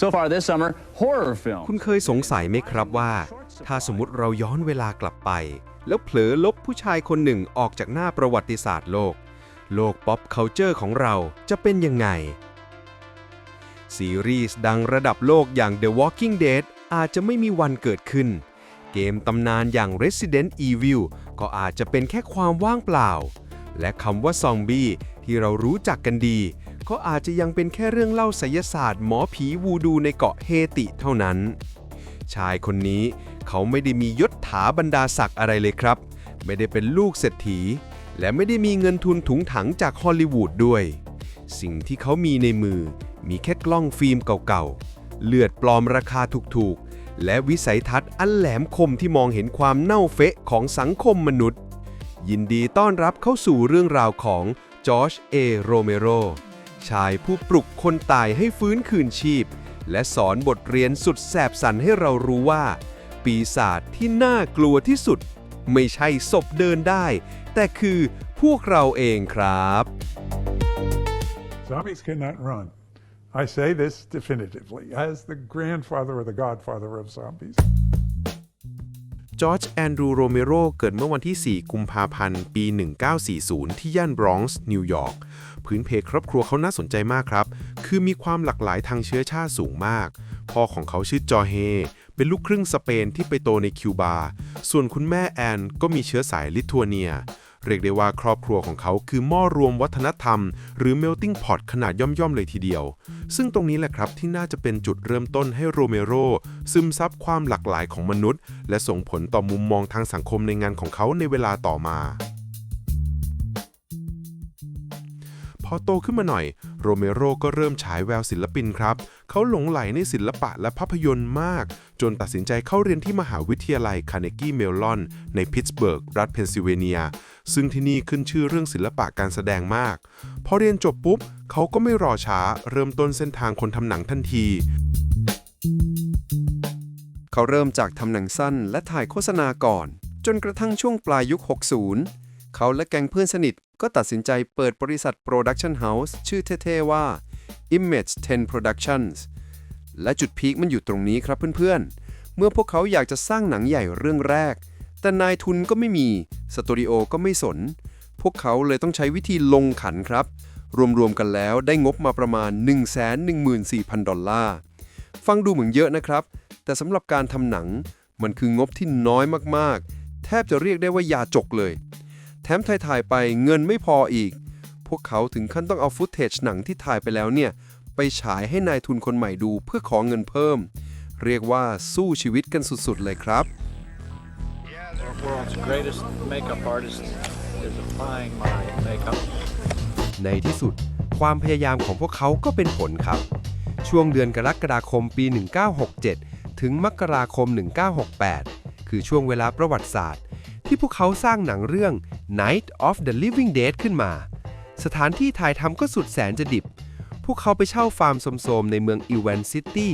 So far this summer, horror film. คุณเคยสงสัยไหมครับว่า ถ้าสมมติเราย้อนเวลากลับไป แล้วเผลอลบผู้ชายคนหนึ่งออกจากหน้าประวัติศาสตร์โลก โลกป๊อปเคานเจอร์ของเราจะเป็นยังไง ซีรีส์ดังระดับโลกอย่าง The Walking Dead อาจจะไม่มีวันเกิดขึ้น เกมตำนานอย่าง Resident Evil ก็อาจจะเป็นแค่ความว่างเปล่า และคำว่าซอมบี้ ที่เรารู้จักกันดี ก็อาจจะยังเป็นแค่เรื่องเล่าไสยศาสตร์หมอผีวูดูในเกาะเฮติเท่านั้น ชายคนนี้เขาไม่ได้มียศถาบรรดาศักดิ์อะไรเลยครับ ไม่ได้เป็นลูกเศรษฐี และไม่ได้มีเงินทุนถุงถังจากฮอลลีวูดด้วย สิ่งที่เขามีในมือ มีแค่กล้องฟิล์มเก่าๆ เลือดปลอมราคาถูกๆ และวิสัยทัศน์อันแหลมคมที่มองเห็นความเน่าเฟะของสังคมมนุษย์ ยินดีต้อนรับเข้าสู่เรื่องราวของ จอร์จเอโรเมโร ชายผู้ปลุกคนตายให้ฟื้นคืนชีพ และสอนบทเรียนสุดแสบสันให้เรารู้ว่า ปีศาจที่น่ากลัวที่สุด ไม่ใช่ศพเดินได้ แต่คือพวกเราเองครับ Zombies cannot run. I say this definitively as the grandfather or the godfather of zombies. จอร์จแอนดรูโรเมโรเกิดเมื่อวันที่ 4 กุมภาพันธ์ ปี 1940 ที่ย่านบรอนซ์ นิวยอร์ก พื้นเพครอบครัวเขาน่าสนใจมากครับ คือมีความหลากหลายทางเชื้อชาติสูงมาก พ่อของเขาชื่อจอเฮ เป็นลูกครึ่งสเปนที่ไปโตในคิวบา ส่วนคุณแม่แอนก็มีเชื้อสายลิทัวเนีย เรียกได้ว่าครอบครัวของเขาคือหม้อรวมวัฒนธรรม หรือ melting pot ขนาดย่อมๆเลยทีเดียว ซึ่งตรงนี้แหละครับที่น่าจะเป็นจุดเริ่มต้นให้โรเมโรซึมซับความหลากหลายของมนุษย์ และส่งผลต่อมุมมองทางสังคมในงานของเขาในเวลาต่อมาพอโตขึ้นมาหน่อย โรเมโรก็เริ่มฉายแววศิลปินครับ เขาหลงไหลในศิลปะและภาพยนตร์มาก จนตัดสินใจเข้าเรียนที่มหาวิทยาลัยคาร์เนกีเมลลอน ในพิตต์สเบิร์ก รัฐเพนซิลเวเนีย ซึ่งที่นี่ขึ้นชื่อเรื่องศิลปะการแสดงมาก พอเรียนจบปุ๊บ เขาก็ไม่รอช้าเริ่มต้นเส้นทางคนทำหนังทันทีเขาเริ่มจากทำหนังสั้นและถ่ายโฆษณาก่อน จนกระทั่งช่วงปลายยุค 60 เขาและแก๊งเพื่อนสนิทก็ตัดสินใจเปิดบริษัทโปรดักชันเฮาส์ชื่อเท่ๆว่า Image 10 Productions และจุดพีคมันอยู่ตรงนี้ครับเพื่อนๆ เมื่อพวกเขาอยากจะสร้างหนังใหญ่เรื่องแรก แต่นายทุนก็ไม่มี สตูดิโอก็ไม่สน พวกเขาเลยต้องใช้วิธีลงขันครับ รวมๆกันแล้วได้งบมาประมาณ 114,000 ดอลลาร์ ฟังดูเหมือนเยอะนะครับ แต่สำหรับการทำหนัง มันคืองบที่น้อยมากๆ แทบจะเรียกได้ว่ายาจกเลย แถมถ่ายๆไปเงินไม่พออีก พวกเขาถึงขั้นต้องเอาฟุตเทจหนังที่ถ่ายไปแล้วเนี่ย ไปฉายให้นายทุนคนใหม่ดูเพื่อขอเงินเพิ่ม เรียกว่าสู้ชีวิตกันสุดๆเลยครับ The world's greatest makeup artist is applying my makeup. ในที่สุด ความพยายามของพวกเขาก็เป็นผลครับ ช่วงเดือนกรกฎาคมปี 1967 ถึงมกราคม 1968 คือช่วงเวลาประวัติศาสตร์ ที่พวกเขาสร้างหนังเรื่อง Night of the Living Dead ขึ้นมา สถานที่ถ่ายทำก็สุดแสนจะดิบ พวกเขาไปเช่าฟาร์มโสมๆในเมืองอีเวนซิตี้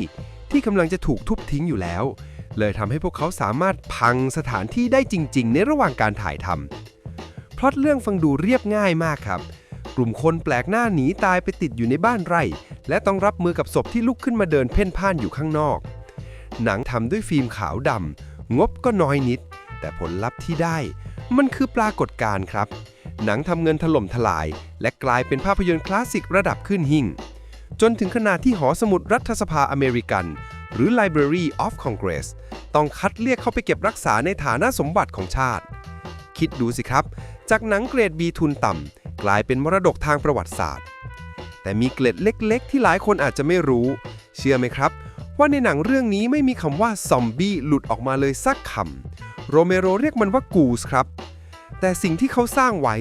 ที่กำลังจะถูกทุบทิ้งอยู่แล้ว เลยทำให้พวกเขาสามารถพังสถานที่ได้จริง ๆ ในระหว่างการถ่ายทำพล็อตเรื่องฟังดูเรียบง่ายมากครับ กลุ่มคนแปลกหน้าหนีตายไปติดอยู่ในบ้านไร่ และต้องรับมือกับศพที่ลุกขึ้นมาเดินเพ่นพ่านอยู่ข้างนอก หนังทำด้วยฟิล์มขาวดำงบก็น้อยนิด แต่ผลลัพธ์ที่ได้ มันคือปรากฏการณ์ครับ หนังทำเงินถล่มทลาย และกลายเป็นภาพยนตร์คลาสสิกระดับขึ้นหิ่ง จนถึงขนาดที่หอสมุดรัฐสภาอเมริกัน หรือ Library of Congress ต้องคัดเรียกเข้าไปเก็บรักษาในฐานะสมบัติของชาติ คิดดูสิครับ จากหนังเกรด B ทุนต่ำกลายเป็นมรดกทางประวัติศาสตร์ แต่มีเกล็ดเล็ก ๆ ที่หลายคนอาจจะไม่รู้ เชื่อไหมครับ ว่าในหนังเรื่องนี้ไม่มีคำว่าซอมบี้หลุดออกมาเลยสักคำโรเมโรเรียกมันว่ากูสครับ แต่สิ่งที่เขาสร้างไว้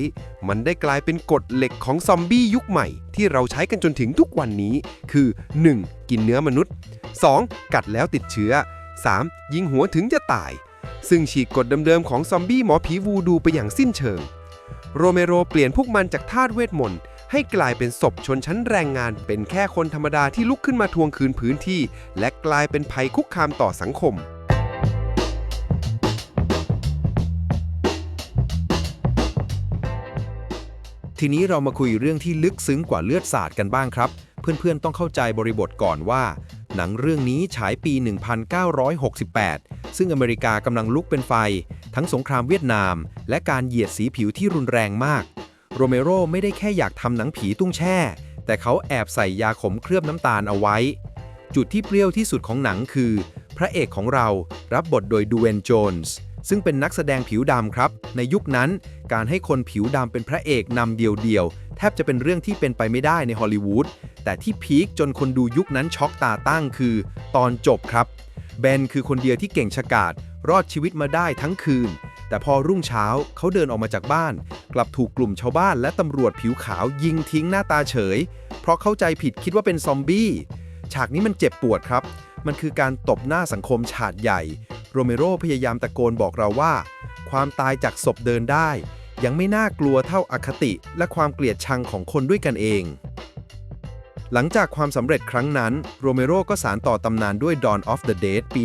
มันได้กลายเป็นกฎเหล็กของซอมบี้ยุคใหม่ ที่เราใช้กันจนถึงทุกวันนี้ คือ 1. กินเนื้อมนุษย์ 2. กัดแล้วติดเชื้อ 3. ยิงหัวถึงจะตาย ซึ่งฉีกกฎเดิมๆของซอมบี้หมอผีวูดูไปอย่างสิ้นเชิง โรเมโรเปลี่ยนพวกมันจากทาสเวทมนต์ให้กลายเป็นศพชนชั้นแรงงาน เป็นแค่คนธรรมดาที่ลุกขึ้นมาทวงคืนพื้นที่ และกลายเป็นภัยคุกคามต่อสังคม ทีนี้เรามาคุยเรื่องที่ลึกซึ้งกว่าเลือดสาดกันบ้างครับ เพื่อนๆต้องเข้าใจบริบทก่อนว่า หนังเรื่องนี้ฉายปี 1968 ซึ่งอเมริกากำลังลุกเป็นไฟ ทั้งสงครามเวียดนาม และการเหยียดสีผิวที่รุนแรงมาก โรเมโรไม่ได้แค่อยากทำหนังผีตุ้งแช่ แต่เขาแอบใส่ยาขมเคลือบน้ำตาลเอาไว้ จุดที่เปรี้ยวที่สุดของหนังคือ พระเอกของเรารับบทโดยดูเวน โจนส์ซึ่งเป็นนักแสดงผิวดำครับ ในยุคนั้น การให้คนผิวดำเป็นพระเอกนำเดียวๆ แทบจะเป็นเรื่องที่เป็นไปไม่ได้ในฮอลลีวูด แต่ที่พีคจนคนดูยุคนั้นช็อกตาตั้งคือ ตอนจบครับ เบนคือคนเดียวที่เก่งฉกาจรอดชีวิตมาได้ทั้งคืน แต่พอรุ่งเช้าเขาเดินออกมาจากบ้าน กลับถูกกลุ่มชาวบ้านและตำรวจผิวขาวยิงทิ้งหน้าตาเฉย เพราะเข้าใจผิดคิดว่าเป็นซอมบี้ ฉากนี้มันเจ็บปวดครับ มันคือการตบหน้าสังคมฉาดใหญ่ โรเมโรพยายามตะโกนบอกเราว่า ความตายจากศพเดินได้ ยังไม่น่ากลัวเท่าอาคติและความเกลียดชังของคนด้วยกันเอง หลังจากความสำเร็จครั้งนั้น โรเมโรก็สารต่อตำนานด้วย Dawn of the Dead ปี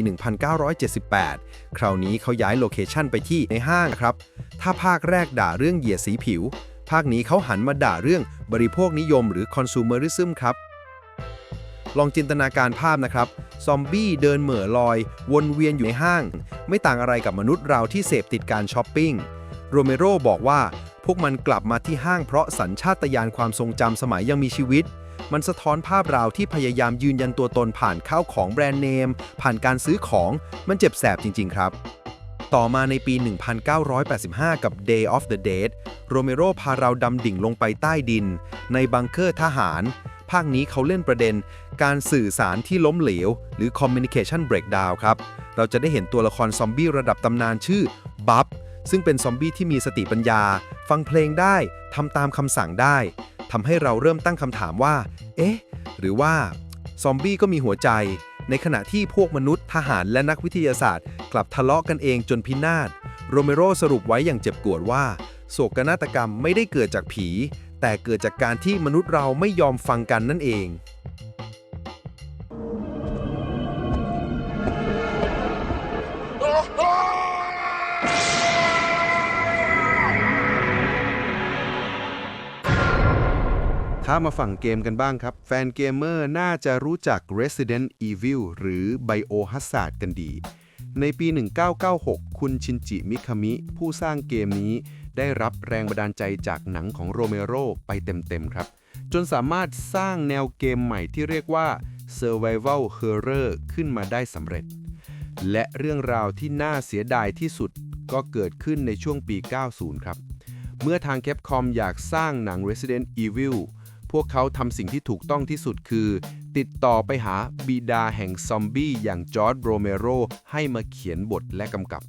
1978 คราวนี้เขาย้ายโลเคชันไปที่ในห้างครับ ถ้าภาคแรกด่าเรื่องเหยียดสีผิว ภาคนี้เขาหันมาด่าเรื่องบริโภคนิยมหรือ consumerism ครับลองจินตนาการภาพนะครับ ซอมบี้เดินเหม่อลอย วนเวียนอยู่ในห้าง ไม่ต่างอะไรกับมนุษย์เราที่เสพติดการช้อปปิ้ง โรเมโรบอกว่า พวกมันกลับมาที่ห้างเพราะสัญชาตญาณความทรงจำสมัยยังมีชีวิต มันสะท้อนภาพเราที่พยายามยืนยันตัวตนผ่านข้าวของแบรนด์เนม ผ่านการซื้อของมันเจ็บแสบจริง ๆ ครับต่อมาในปี 1985 กับ Day of the Dead โรเมโรพาเราดำดิ่งลงไปใต้ดิน ในบังเกอร์ทหาร ภาคนี้เขาเล่นประเด็น การสื่อสารที่ล้มเหลว หรือ communication breakdown ครับ เราจะได้เห็นตัวละครซอมบี้ระดับตำนานชื่อบับ ซึ่งเป็นซอมบี้ที่มีสติปัญญา ฟังเพลงได้ทำตามคำสั่งได้ทำให้เราเริ่มตั้งคำถามว่า เอ๊ะ หรือว่า ซอมบี้ก็มีหัวใจ ในขณะที่พวกมนุษย์ทหารและนักวิทยาศาสตร์ กลับทะเลาะกันเองจนพินาศโรเมโรสรุปไว้อย่างเจ็บปวดว่า โศกนาฏกรรมไม่ได้เกิดจากผี แต่เกิดจากการที่มนุษย์เราไม่ยอมฟังกันนั่นเอง ข้ามมาฝั่งเกมกันบ้างครับ แฟนเกมเมอร์น่าจะรู้จัก Resident Evil หรือ Biohazard กันดี ในปี 1996 คุณชินจิมิคามิ ผู้สร้างเกมนี้ ได้รับแรงบันดาลใจจากหนังของโรเมโรไปเต็ม ๆ ครับ จนสามารถสร้างแนวเกมใหม่ที่เรียกว่า Survival Horror ขึ้นมาได้สำเร็จ และเรื่องราวที่น่าเสียดายที่สุดก็เกิดขึ้นในช่วงปี 90 ครับ เมื่อทางแคปคอมอยากสร้างหนัง Resident Evil พวกเขาทำสิ่งที่ถูกต้องที่สุดคือ ติดต่อไปหาบิดาแห่งซอมบี้อย่างจอร์ดโรเมโรให้มาเขียนบทและกำกับ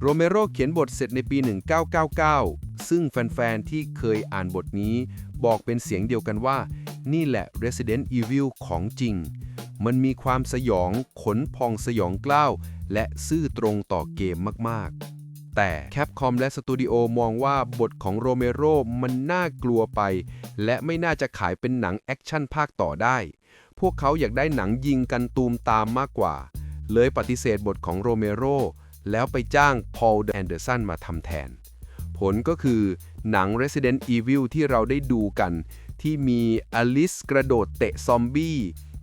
โรเมโรเขียนบทเสร็จในปี 1999 ซึ่งแฟน ๆ ที่เคยอ่านบทนี้ บอกเป็นเสียงเดียวกันว่า นี่แหละ Resident Evil ของจริง มันมีความสยองขนพองสยองกล้าว และซื่อตรงต่อเกมมากๆ แต่แคปคอมและสตูดิโอมองว่าบทของโรเมโรมันน่ากลัวไป และไม่น่าจะขายเป็นหนังแอคชั่นภาคต่อได้ พวกเขาอยากได้หนังยิงกันตูมตามมากกว่า เลยปฏิเสธบทของโรเมโรแล้วไปจ้างพอลแอนเดอร์สันมาทำแทน ผลก็คือหนัง Resident Evil ที่เราได้ดูกัน ที่มีอลิสกระโดดเตะซอมบี้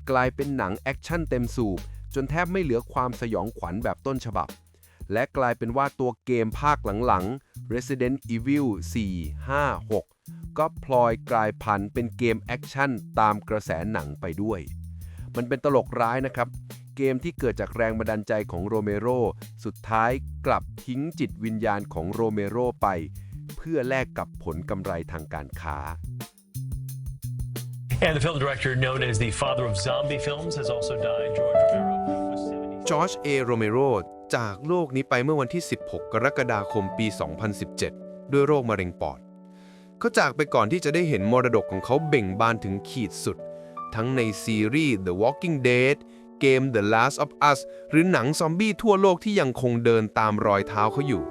กลายเป็นหนังแอคชั่นเต็มสูบจนแทบไม่เหลือความสยองขวัญแบบต้นฉบับ และกลายเป็นว่าตัวเกมภาคหลังๆ Resident Evil 4 5 6 ก็พลอยกลายพันธุ์เป็นเกมแอคชั่นตามกระแสหนังไปด้วย มันเป็นตลกร้ายนะครับ เกมที่เกิดจากแรงบันดาลใจของโรเมโรสุดท้ายกลับทิ้งจิตวิญญาณของโรเมโรไป เพื่อแลกกับผลกำไรทางการค้า And the film director, known as the father of zombie films, has also died. George Romero was 70. จอร์ จากโลกนี้ไปเมื่อวันที่ 16 กรกฎาคมปี 2017 ด้วยโรคมะเร็งปอด เขาจากไปก่อนที่จะได้เห็นมรดกของเขาเบ่งบานถึงขีดสุด ทั้งในซีรีส์ The Walking Dead เกม The Last of Us หรือหนังซอมบี้ทั่วโลกที่ยังคงเดินตามรอยเท้าเขาอยู่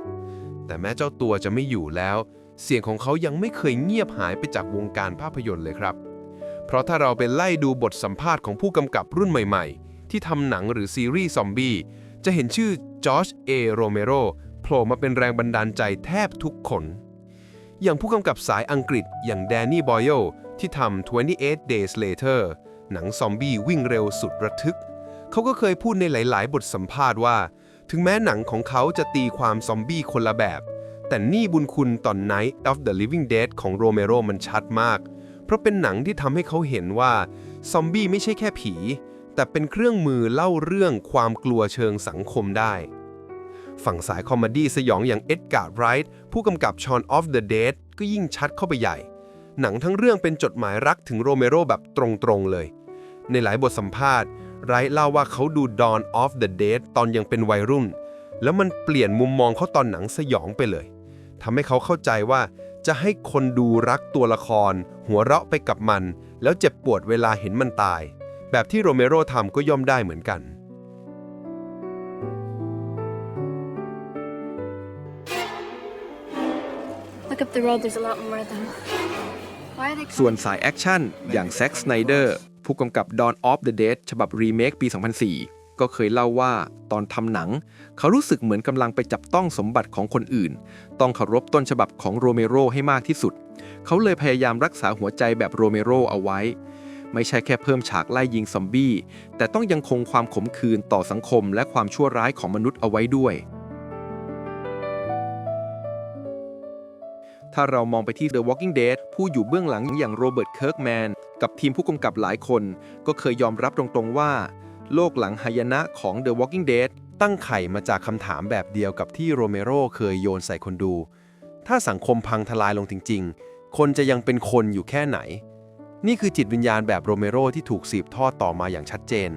แต่แม้เจ้าตัวจะไม่อยู่แล้ว เสียงของเขายังไม่เคยเงียบหายไปจากวงการภาพยนตร์เลยครับ เพราะถ้าเราไปไล่ดูบทสัมภาษณ์ของผู้กำกับรุ่นใหม่ ๆ ที่ทำหนังหรือซีรีส์ซอมบี้จะเห็นชื่อ จอร์จเอโรเมโรโผล่มาเป็นแรงบันดาลใจแทบทุกคน อย่างผู้กำกับสายอังกฤษอย่างแดนนี่บอยโอที่ทำ28 Days Later หนังซอมบี้วิ่งเร็วสุดระทึก เขาก็เคยพูดในหลาย ๆ บทสัมภาษณ์ว่า ถึงแม้หนังของเขาจะตีความซอมบี้คนละแบบ แต่นี่บุญคุณตอน Night of the Living Dead ของโรเมโรมันชัดมาก เพราะเป็นหนังที่ทำให้เขาเห็นว่า ซอมบี้ไม่ใช่แค่ผี แต่เป็นเครื่องมือเล่าเรื่องความกลัวเชิงสังคมได้ ฝั่งสายคอมดี้สยองอย่างเอ็ดการ์ดไรท์ผู้กำกับ Shaun of the Dead ก็ยิ่งชัดเข้าไปใหญ่ หนังทั้งเรื่องเป็นจดหมายรักถึงโรเมโรแบบตรงๆเลย ในหลายบทสัมภาษณ์ไรท์เล่าว่าเขาดู Dawn of the Dead ตอนยังเป็นวัยรุ่น แล้วมันเปลี่ยนมุมมองเขาตอนหนังสยองไปเลยทำให้เขาเข้าใจว่าจะให้คนดูรักตัวละคร หัวเราะไปกับมัน แล้วเจ็บปวดเวลาเห็นมันตาย แบบที่โรเมโรทำก็ย่อมได้เหมือนกัน Look up the road, there's a lot more of them. Why are they ส่วนสายแอคชั่นอย่างแซ็กสไนเดอร์ผู้กำกับ Dawn of the Dead ฉบับรีเมคปี 2004 ก็เคยเล่าว่าตอนทำหนัง เขารู้สึกเหมือนกำลังไปจับต้องสมบัติของคนอื่น ต้องเคารพต้นฉบับของโรเมโรให้มากที่สุด เขาเลยพยายามรักษาหัวใจแบบโรเมโรเอาไว้ ไม่ใช่แค่เพิ่มฉากไล่ยิงซอมบี้ แต่ต้องยังคงความขมขื่นต่อสังคมและความชั่วร้ายของมนุษย์เอาไว้ด้วย ถ้าเรามองไปที่ The Walking Dead ผู้อยู่เบื้องหลังอย่างโรเบิร์ตเคิร์กแมนกับทีมผู้กำกับหลายคน ก็เคยยอมรับตรงๆว่า โลกหลังหายนะของ The Walking Dead ตั้งไข่มาจากคำถามแบบเดียวกับที่โรเมโรเคยโยนใส่คนดู ถ้าสังคมพังทลายลงจริง ๆ คนจะยังเป็นคนอยู่แค่ไหน นี่คือจิตวิญญาณแบบโรเมโรที่ถูกสืบทอดต่อมาอย่างชัดเจน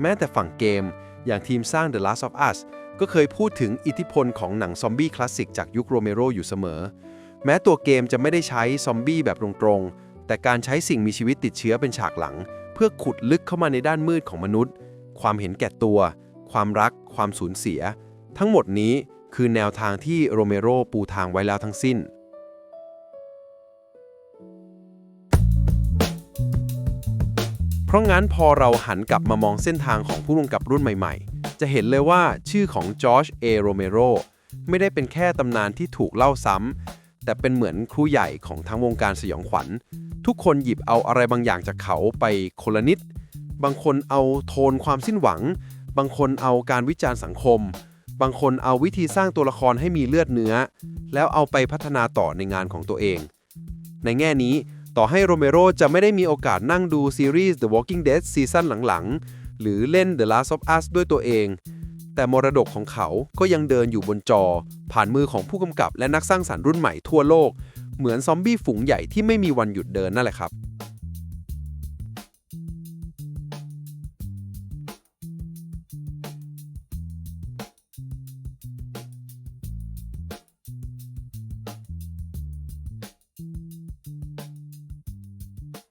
แม้แต่ฝั่งเกม อย่างทีมสร้าง The Last of Us ก็เคยพูดถึงอิทธิพลของหนังซอมบี้คลาสสิกจากยุคโรเมโรอยู่เสมอ แม้ตัวเกมจะไม่ได้ใช้ซอมบี้แบบตรงๆ แต่การใช้สิ่งมีชีวิตติดเชื้อเป็นฉากหลัง เพื่อขุดลึกเข้ามาในด้านมืดของมนุษย์ ความเห็นแก่ตัว ความรัก ความสูญเสีย ทั้งหมดนี้คือแนวทางที่โรเมโรปูทางไว้แล้วทั้งสิ้น ราะงั้นพอเราหันกลับมามองเส้นทางของผู้กำกับรุ่นใหม่ๆ จะเห็นเลยว่าชื่อของจอร์จเอโรเมโรไม่ได้เป็นแค่ตำนานที่ถูกเล่าซ้ำ แต่เป็นเหมือนครูใหญ่ของทั้งวงการสยองขวัญ ทุกคนหยิบเอาอะไรบางอย่างจากเขาไปคนละนิด บางคนเอาโทนความสิ้นหวัง บางคนเอาการวิจารณ์สังคม บางคนเอาวิธีสร้างตัวละครให้มีเลือดเนื้อ แล้วเอาไปพัฒนาต่อในงานของตัวเอง ในแง่นี้ ต่อให้โรเมโรจะไม่ได้มีโอกาสนั่งดูซีรีส์ The Walking Dead ซีซั่นหลังๆ หรือเล่น The Last of Us ด้วยตัวเอง แต่มรดกของเขาก็ยังเดินอยู่บนจอ ผ่านมือของผู้กำกับและนักสร้างสรรค์รุ่นใหม่ทั่วโลก เหมือนซอมบี้ฝูงใหญ่ที่ไม่มีวันหยุดเดินนั่นแหละครับ